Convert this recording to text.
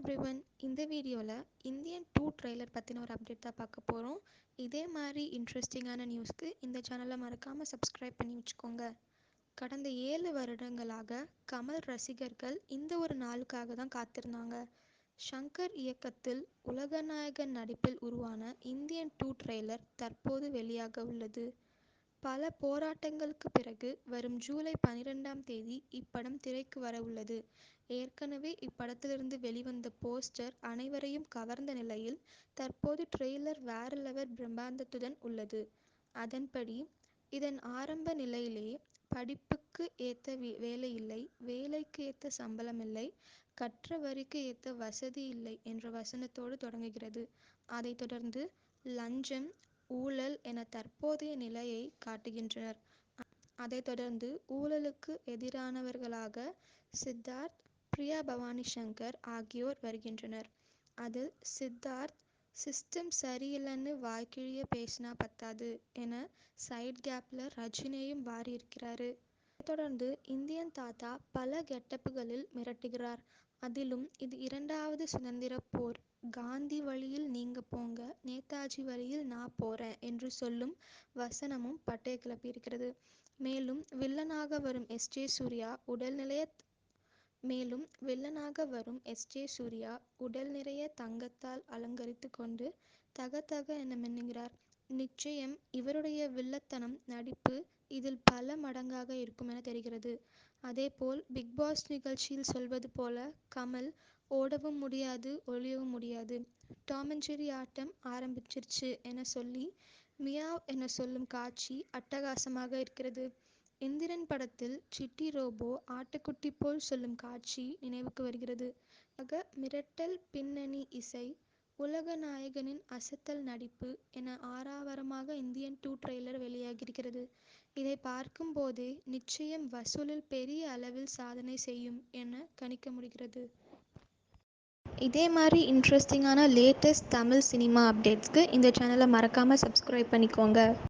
Everyone இந்த வீடியோவில் Indian two trailer பற்றின ஒரு அப்டேட் தான் பார்க்க போகிறோம் இதே மாதிரி இன்ட்ரெஸ்டிங்கான நியூஸ்க்கு இந்த சேனலை மறக்காமல் சப்ஸ்கிரைப் பண்ணி வச்சுக்கோங்க. கடந்த ஏழு வருடங்களாக கமல் ரசிகர்கள் இந்த ஒரு நாளுக்காக தான் காத்திருந்தாங்க. ஷங்கர் இயக்கத்தில் உலகநாயகன் நடிப்பில் உருவான இந்தியன் டூ ட்ரெய்லர் தற்போது வெளியாக உள்ளது. பல போராட்டங்களுக்கு பிறகு வரும் ஜூலை பனிரெண்டாம் தேதி இப்படம் திரைக்கு வரவுள்ளது ஏற்கனவே இப்படத்திலிருந்து வெளிவந்த போஸ்டர் அனைவரையும் கவர்ந்த நிலையில் தற்போது ட்ரெய்லர் வேற லெவல் பிரம்மாண்டத்துடன் உள்ளது. அதன்படி இதன் ஆரம்ப நிலையிலேயே படிப்புக்கு ஏற்ற வேலை இல்லை வேலைக்கு ஏற்ற சம்பளம் இல்லை கற்ற வரிக்கு ஏற்ற வசதி இல்லை என்ற வசனத்தோடு தொடங்குகிறது. அதைத் தொடர்ந்து லஞ்சம் ஊழல் என தற்போதைய நிலையை காட்டுகின்றனர். அதைத் தொடர்ந்து ஊழலுக்கு எதிரானவர்களாக சித்தார்த் பிரியா பவானி சங்கர் ஆகியோர் வருகின்றனர். அதில் சித்தார்த் சிஸ்டம் சரியில்லைன்னு வாய்க்கிழிய பேசினா பத்தாது என சைட் கேப்ல ரஜினியையும் வாரியிருக்கிறாரு. தொடர்ந்து இந்தியன் தாத்தா பல கெட்டப்புகளில் மிரட்டுகிறார். அதிலும் இது இரண்டாவது சுதந்திர போர். காந்தி வழியில் நீங்கள் போங்க நேதாஜி வழியில் நான் போகிறேன் என்று சொல்லும் வசனமும் பட்டைய கிளப்பியிருக்கிறது. மேலும் வில்லனாக வரும் எஸ். ஜே. சூர்யா உடல் நிலைய மேலும் வில்லனாக வரும் எஸ். ஜே. சூர்யா உடல் நிறைய தங்கத்தால் அலங்கரித்து கொண்டு தக தக என மின்னுகிறார். நிச்சயம் இவருடைய வில்லத்தனம் நடிப்பு இதில் பல மடங்காக இருக்கும் என தெரிகிறது. அதேபோல் பிக்பாஸ் நிகழ்ச்சியில் சொல்வது போல கமல் ஓடவும் முடியாது ஒளியவும் முடியாது. டாம் அண்ட் ஜெர்ரி ஆட்டம் ஆரம்பிச்சிருச்சு என சொல்லி மியாவ் என சொல்லும் காட்சி அட்டகாசமாக இருக்கிறது. எந்திரன் படத்தில் சிட்டி ரோபோ ஆட்டுக்குட்டி போல் சொல்லும் காட்சி நினைவுக்கு வருகிறது. ஆக மிரட்டல் பின்னணி இசை உலக நாயகனின் அசத்தல் நடிப்பு என ஆறாவரமாக இந்தியன் டூ ட்ரெய்லர் வெளியாகியிருக்கிறது. இதை பார்க்கும் போதே நிச்சயம் வசூலில் பெரிய அளவில் சாதனை செய்யும் என கணிக்க முடிகிறது. இதே மாதிரி இன்ட்ரெஸ்டிங்கான லேட்டஸ்ட் தமிழ் சினிமா அப்டேட்ஸ்க்கு இந்த சேனலை மறக்காமல் சப்ஸ்கிரைப் பண்ணிக்கோங்க.